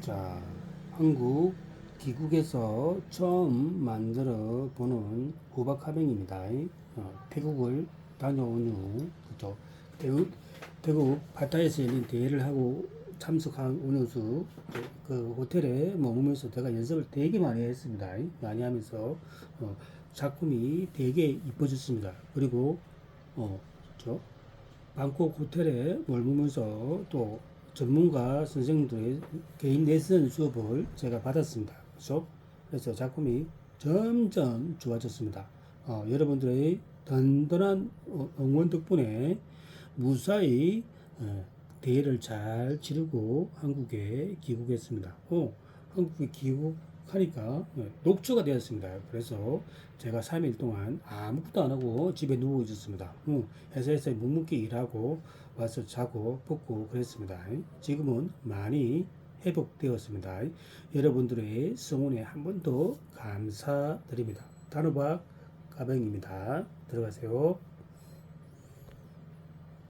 자, 한국 기국에서 처음 만들어 보는 호박 화병입니다. 어, 태국을 다녀온 후, 그죠? 태국, 태국 바타에서 열린 대회를 하고 참석한 운영수 그, 그 호텔에 머무면서 제가 연습을 되게 많이 했습니다. 많이 하면서 어, 작품이 되게 이뻐졌습니다. 그리고 어, 저 방콕 호텔에 머물면서 또 전문가 선생님들의 개인 레슨 수업을 제가 받았습니다. 그래서, 작품이 점점 좋아졌습니다. 어, 여러분들의 든든한 어, 응원 덕분에 무사히 어, 대회를 잘 치르고 한국에 귀국했습니다. 어, 한국에 귀국 하니까 어, 녹초가 되었습니다. 그래서 제가 3일 동안 아무것도 안 하고 집에 누워 있었습니다. 어, 회사에서 묵묵히 일하고 와서 자고 먹고 그랬습니다. 지금은 많이 회복되었습니다. 여러분들의 성원에 한 번 더 감사드립니다. 단호박 가병입니다. 들어가세요.